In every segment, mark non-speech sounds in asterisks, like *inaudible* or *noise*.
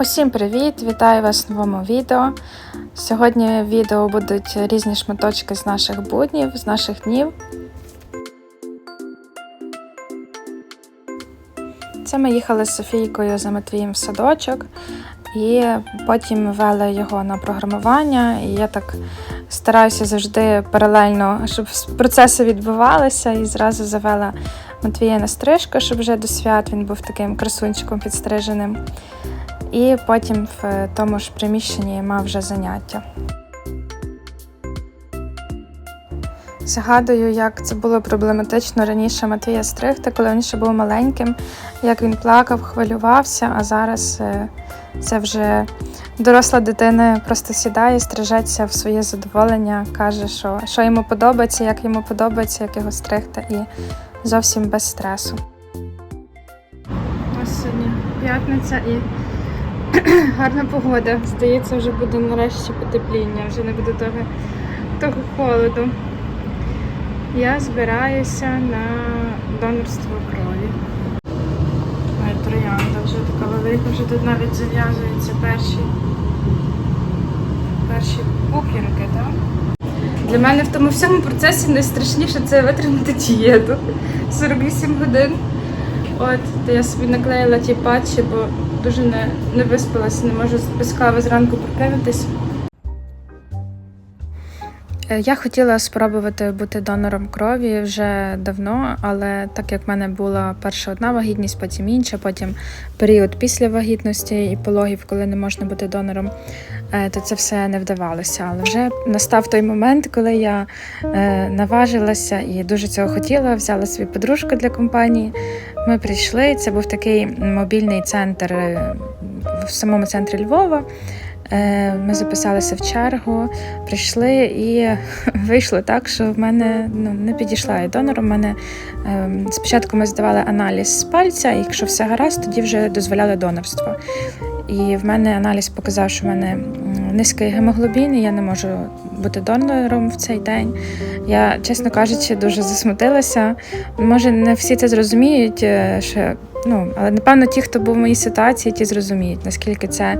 Усім привіт! Вітаю вас в новому відео. Сьогодні в відео будуть різні шматочки з наших буднів, з наших днів. Це ми їхали з Софійкою за Матвієм в садочок, і потім вели його на програмування. І я так стараюся завжди паралельно, щоб процеси відбувалися, і зразу завела Матвія на стрижку, щоб вже до свят він був таким красунчиком підстриженим. І потім в тому ж приміщенні мав вже заняття. Згадую, як це було проблематично раніше Матвія стригти, коли він ще був маленьким, як він плакав, хвилювався, а зараз е, це вже доросла дитина просто сідає, стрижеться в своє задоволення, каже, що, що йому подобається, як йому подобається, як його стригти, і зовсім без стресу. Ось сьогодні п'ятниця і *clears throat* гарна погода. Здається, вже буде нарешті потепління, вже не буде того, того холоду. Я збираюся на донорство крові. Ой, троянда вже така велика, вже тут навіть зав'язуються перші, перші пуп'янки, так? Для мене в тому всьому процесі найстрашніше це витримати дієту 48 годин. От, то я собі наклеїла ті патчі, бо дуже не, не виспалася, не можу без кави зранку прокинутись. Е, Я хотіла спробувати бути донором крові вже давно, але так як в мене була перша одна вагітність, потім інша, потім період після вагітності і пологів, коли не можна бути донором, е, то це все не вдавалося. Але вже настав той момент, коли я е, наважилася і дуже цього хотіла, взяла собі подружку для компанії. Ми прийшли. Це був такий мобільний центр в самому центрі Львова. Е, Ми записалися в чергу, прийшли і *laughs* вийшло так, що в мене ну, не підійшла я донором. У мене е, спочатку ми здавали аналіз з пальця, і якщо все гаразд, тоді вже дозволяли донорство. І в мене аналіз показав, що в мене низький гемоглобін, і я не можу бути донором в цей день. Я, чесно кажучи, дуже засмутилася. Може, не всі це зрозуміють, е, що ну, але напевно ті, хто був в моїй ситуації, ті зрозуміють, наскільки це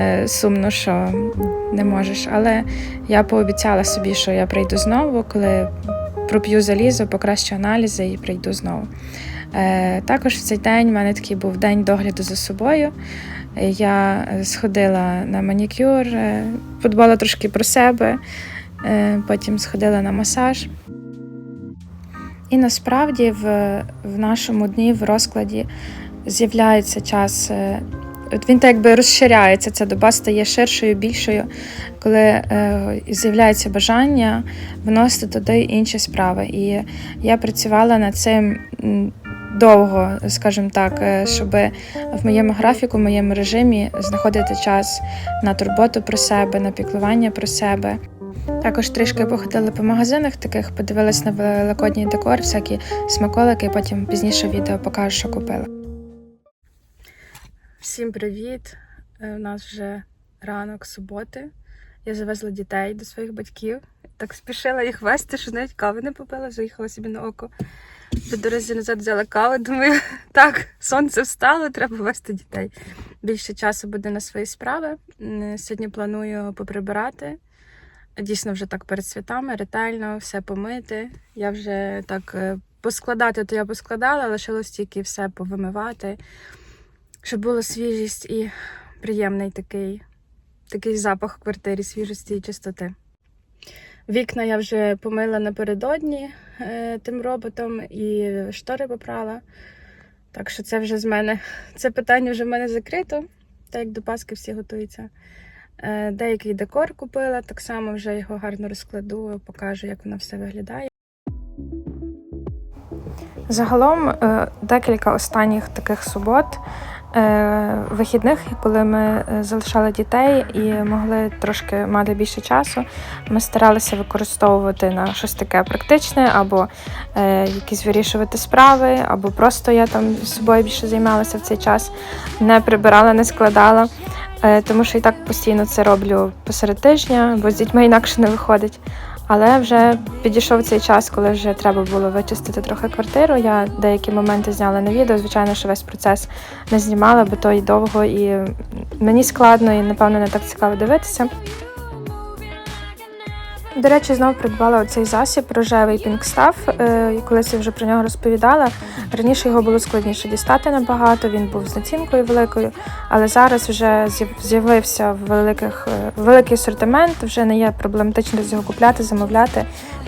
е, сумно, що не можеш. Але я пообіцяла собі, що я прийду знову, коли проп'ю залізо, покращу аналізи і прийду знову. Е, також в цей день в мене такий був день догляду за собою. Я сходила на манікюр, е, подбала трошки про себе, е, потім сходила на масаж. І насправді в, в нашому дні в розкладі з'являється час. е, От він так якби розширяється, ця доба стає ширшою, більшою, коли е, з'являється бажання вносити туди інші справи. І я працювала над цим довго, скажімо так, е, щоб в моєму графіку, в моєму режимі знаходити час на турботу про себе, на піклування про себе. Також трішки походили по магазинах таких, подивилась на великодній декор, всякі смаколики, потім пізніше відео покажу, що купила. Всім привіт! Е, У нас вже ранок суботи. Я завезла дітей до своїх батьків. Так спішила їх вести, що навіть кави не попила, заїхала собі на око. По дорозі назад взяла каву. Думаю, *laughs* так, сонце встало, треба вести дітей. Більше часу буде на свої справи. Сьогодні планую поприбирати. Дійсно, вже так перед святами, ретельно, все помити. Я вже так е, поскладати, то я поскладала, лишилось тільки все повимивати, щоб була свіжість і приємний такий, такий запах в квартирі свіжості і чистоти. Вікна я вже помила напередодні е, тим роботом і штори попрала. Так що це вже з мене, це питання вже в мене закрито, так як до Паски всі готуються. Е, Деякий декор купила, так само вже його гарно розкладу, покажу, як воно все виглядає. Загалом е, декілька останніх таких субот, е, вихідних, коли ми залишали дітей і могли трошки мати більше часу, ми старалися використовувати на щось таке практичне, або якісь вирішувати справи, або просто я там з собою більше займалася в цей час, не прибирала, не складала. Е, тому що і так постійно це роблю посеред тижня, бо з дітьми інакше не виходить. Але вже підійшов цей час, коли вже треба було вичистити трохи квартиру. Я деякі моменти зняла на відео. Звичайно, що весь процес не знімала, бо то і довго і мені складно і, напевно, не так цікаво дивитися. До речі, знову придбала оцей засіб рожевий пінкстаф. Е, колись я вже про нього розповідала. Раніше його було складніше дістати набагато, він був з націнкою великою, але зараз вже з'явився в великих, е, великий асортимент, вже не є проблематично його купляти, замовляти.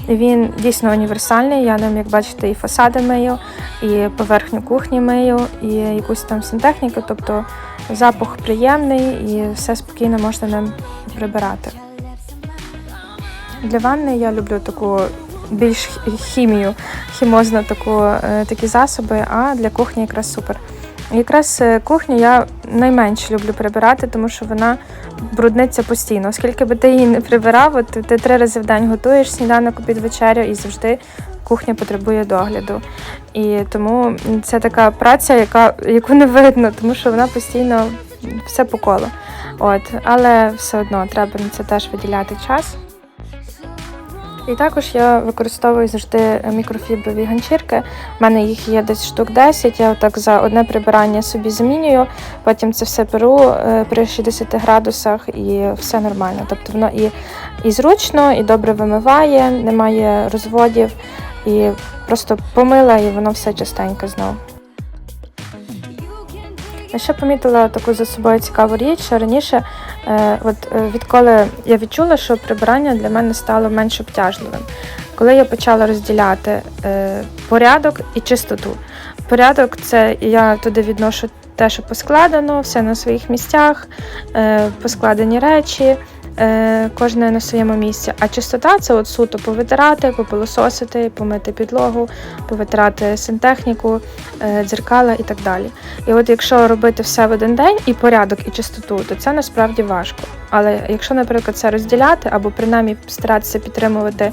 Він дійсно універсальний. Я ним, як бачите, і фасади мию, і поверхню кухні мию, і якусь там сантехніку. Тобто запах приємний і все спокійно можна ним прибирати. Для ванни я люблю таку більш хімію, хімозну таку, е, такі засоби, а для кухні якраз супер. Якраз е, кухню я найменше люблю прибирати, тому що вона брудниться постійно. Оскільки би ти її не прибирав, от ти три рази в день готуєш сніданок під вечерю і завжди кухня потребує догляду. І тому це така праця, яка, яку не видно, тому що вона постійно все по колу. От, але все одно треба на це теж виділяти час. І також я використовую завжди мікрофіброві ганчірки. У мене їх є десь штук 10. Я так за одне прибирання собі замінюю, потім це все беру е, при 60 градусах і все нормально. Тобто воно і, і зручно, і добре вимиває, немає розводів, і просто помила, і воно все чистеньке знову. Я ще помітила таку за собою цікаву річ, що раніше, от е, відколи я відчула, що прибирання для мене стало менш обтяжливим. Коли я почала розділяти е, порядок і чистоту. Порядок це я туди відношу те, що поскладено, все на своїх місцях, е, поскладені речі, е, кожне на своєму місці. А чистота це от суто повитирати, попилососити, помити підлогу, повитирати сантехніку, е, дзеркала і так далі. І от якщо робити все в один день і порядок, і чистоту, то це насправді важко. Але якщо, наприклад, це розділяти або принаймні старатися підтримувати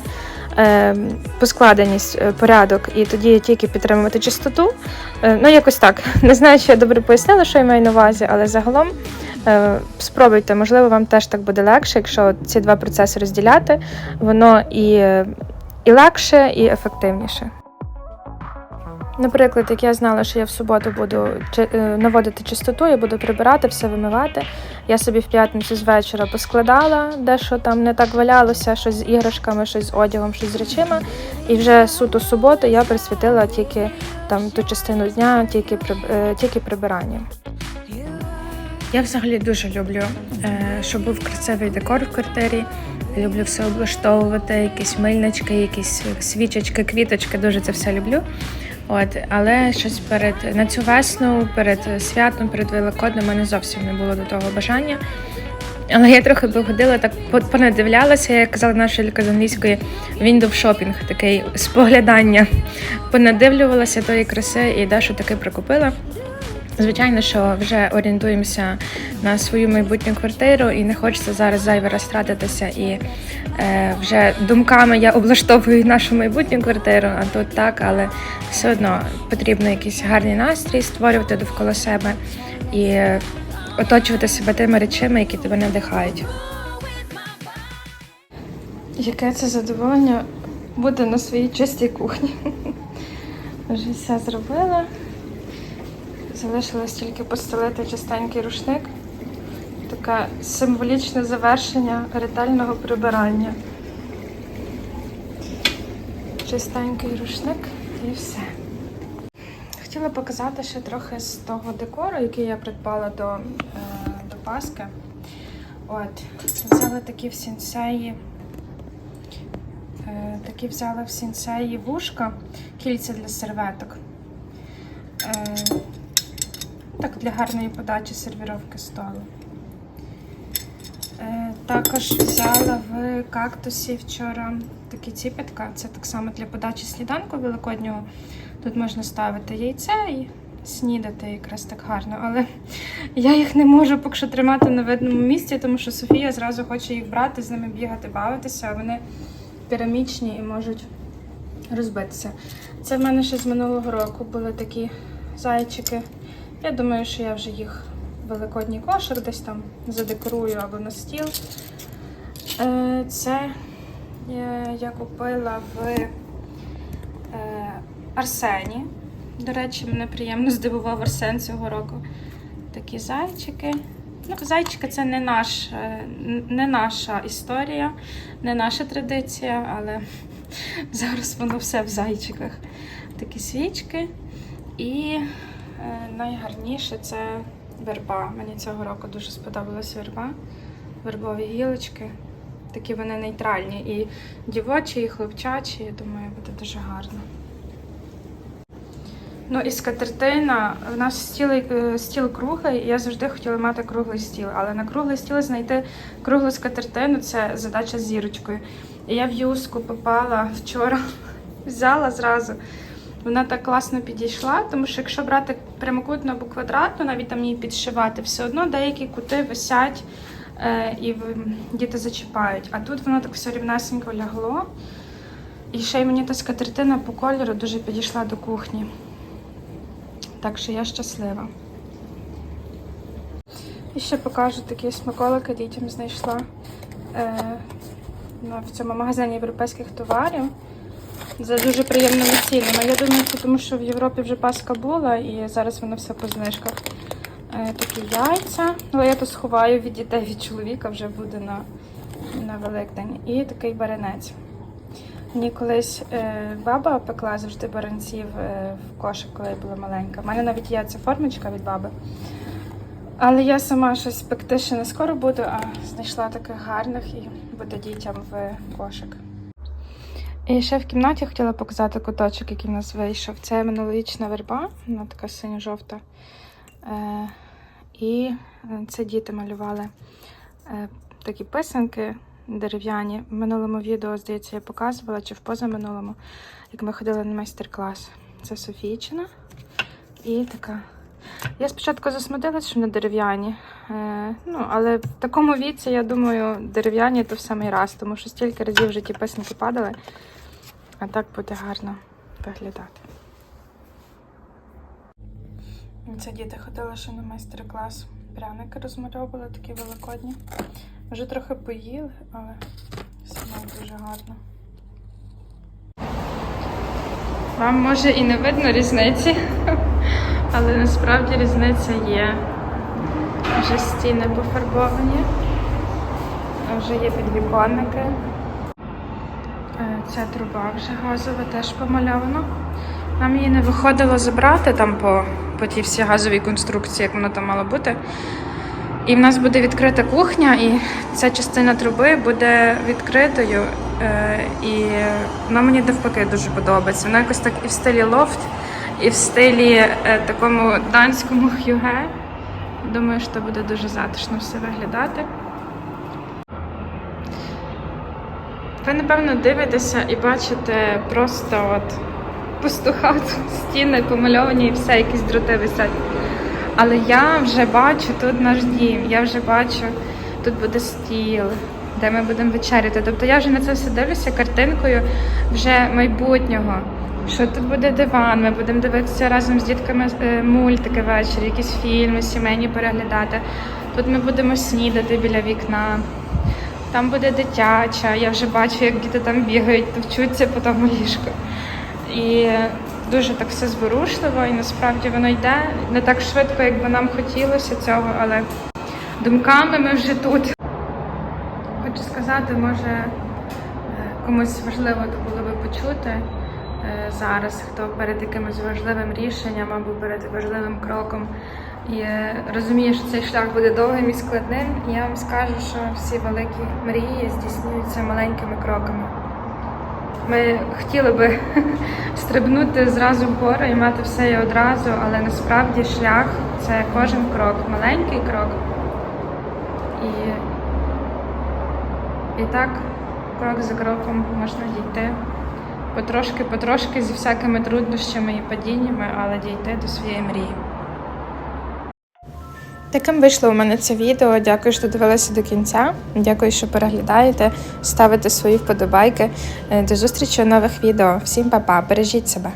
е, поскладеність, е, порядок, і тоді тільки підтримувати чистоту, е, ну якось так. *laughs* Не знаю, чи я добре пояснила, що я маю на увазі, але загалом. Е, Спробуйте, можливо, вам теж так буде легше, якщо ці два процеси розділяти, воно і, і легше, і ефективніше. Наприклад, як я знала, що я в суботу буду е, наводити чистоту, я буду прибирати, все вимивати. Я собі в п'ятницю з вечора поскладала, дещо там не так валялося, щось з іграшками, щось з одягом, щось з речима. І вже суто суботу я присвятила тільки там ту частину дня, тільки, е, тільки прибиранню. Я взагалі дуже люблю, е, щоб був красивий декор в квартирі. Люблю все облаштовувати, якісь мильнички, якісь свічечки, квіточки. Дуже це все люблю. От, але щось перед на цю весну, перед святом, перед Великоднем, мене зовсім не було до того бажання. Але я трохи походила, так понадивлялася, як казала наша ліка з англійської window shopping, такий споглядання. Понадивлювалася тої краси і дещо таки прикупила. Звичайно, що вже орієнтуємося на свою майбутню квартиру, і не хочеться зараз зайвий раз тратитися. І е, вже думками я облаштовую нашу майбутню квартиру, а тут так, але все одно потрібно якийсь гарний настрій створювати довкола себе і оточувати себе тими речами, які тебе надихають. Яке це задоволення бути на своїй чистій кухні. *laughs* Вже все зробила. Залишилось тільки постелити чистенький рушник. Таке символічне завершення ретельного прибирання. Чистенький рушник і все. Хотіла показати ще трохи з того декору, який я придбала до, е, до Паски. От, взяла такі в сінсеї. Е, такі взяла в сінсеї вушка, кільця для серветок. Так, для гарної подачі сервіровки столу. Е, також взяла в кактусі вчора такі ціпятка. Це так само для подачі сніданку великоднього. Тут можна ставити яйце і снідати якраз так гарно. Але я їх не можу поки що тримати на видному місці, тому що Софія зразу хоче їх брати, з ними бігати, бавитися, а вони керамічні і можуть розбитися. Це в мене ще з минулого року були такі зайчики. Я думаю, що я вже їх в великодній кошик десь там задекорую або на стіл. Е, Це я купила в е, Арсені. До речі, мене приємно здивував Арсен цього року. Такі зайчики. Ну, зайчики це не, наш, е, не наша історія, не наша традиція, але *laughs* зараз воно все в зайчиках. Такі свічки. І найгарніше це верба. Мені цього року дуже сподобалась верба. Вербові гілочки. Такі вони нейтральні. І дівочі, і хлопчачі. Я думаю, буде дуже гарно. Ну і скатертина. У нас стіл, е, стіл круглий, і я завжди хотіла мати круглий стіл. Але на круглий стіл знайти круглу скатертину це задача з зірочкою. І я в юску попала вчора, *laughs* взяла зразу. Вона так класно підійшла, тому що якщо брати прямокутну або квадратну, навіть там її підшивати, все одно деякі кути висять е, і діти зачіпають. А тут воно так все рівнесенько лягло. І ще й мені та скатертина по кольору дуже підійшла до кухні. Так що я щаслива. І ще покажу такі смаколики дітям знайшла е, в цьому магазині європейських товарів за дуже приємними цінами. Я думаю, це тому що в Європі вже Пасха була і зараз воно все по знижках. Е, такі яйця. Але я то сховаю від дітей, від чоловіка вже буде на, на Великдень. І такий баранець. Мені колись е, баба пекла завжди баранців е, в кошик, коли я була маленька. У мене навіть є ця формочка від баби. Але я сама щось пекти ще не скоро буду, а знайшла таких гарних і буде дітям в кошик. І ще в кімнаті хотіла показати куточок, який в нас вийшов. Це минулорічна верба, вона така синьо-жовта. Е, і е, це діти малювали е, такі писанки дерев'яні. В минулому відео, здається, я показувала, чи в позаминулому, як ми ходили на майстер-клас. Це Софійчина і така. Я спочатку засмутилась, що вони дерев'яні. Е, ну, але в такому віці, я думаю, дерев'яні то в самий раз, тому що стільки разів в житті писанки падали, а так буде гарно виглядати. Це діти ходили ще на майстер-клас. Пряники розмальовували такі великодні. Вже трохи поїли, але все дуже гарно. Вам може і не видно різниці, але насправді різниця є. Вже стіни пофарбовані, вже є підвіконники. Е, Ця труба вже газова теж помальована. Нам її не виходило забрати там по, по тій всій газовій конструкції, як воно там мало бути. І в нас буде відкрита кухня, і ця частина труби буде відкритою. Е, і вона мені навпаки дуже подобається. Вона якось так і в стилі лофт, і в стилі е, такому данському хюге. Думаю, що буде дуже затишно все виглядати. Ви, напевно, дивитеся і бачите просто от пусту стіни помальовані і все, якісь дроти висять. Але я вже бачу тут наш дім, я вже бачу, тут буде стіл, де ми будемо вечеряти. Тобто я вже на це все дивлюся картинкою вже майбутнього. Що тут буде диван, ми будемо дивитися разом з дітками е, мультики ввечері, якісь фільми, сімейні переглядати. Тут ми будемо снідати біля вікна. Там буде дитяча, я вже бачу, як діти там бігають, вчуться по тому ліжку. І дуже так все зворушливо, і насправді воно йде не так швидко, як би нам хотілося цього, але думками ми вже тут. Хочу сказати, може е, комусь важливо було би почути зараз, хто перед якимось важливим рішенням або перед важливим кроком і е, розуміє, що цей шлях буде довгим і складним. Я вам скажу, що всі великі мрії здійснюються маленькими кроками. Ми хотіли би *laughs* стрибнути зразу вгору і мати все і одразу, але насправді шлях це кожен крок, маленький крок. І, і так, крок за кроком можна дійти. Потрошки, потрошки зі всякими труднощами і падіннями, але дійти до своєї мрії. Таким вийшло у мене це відео. Дякую, що дивилися до кінця. Дякую, що переглядаєте, ставите свої вподобайки. Е, До зустрічі у нових відео. Всім па-па, бережіть себе.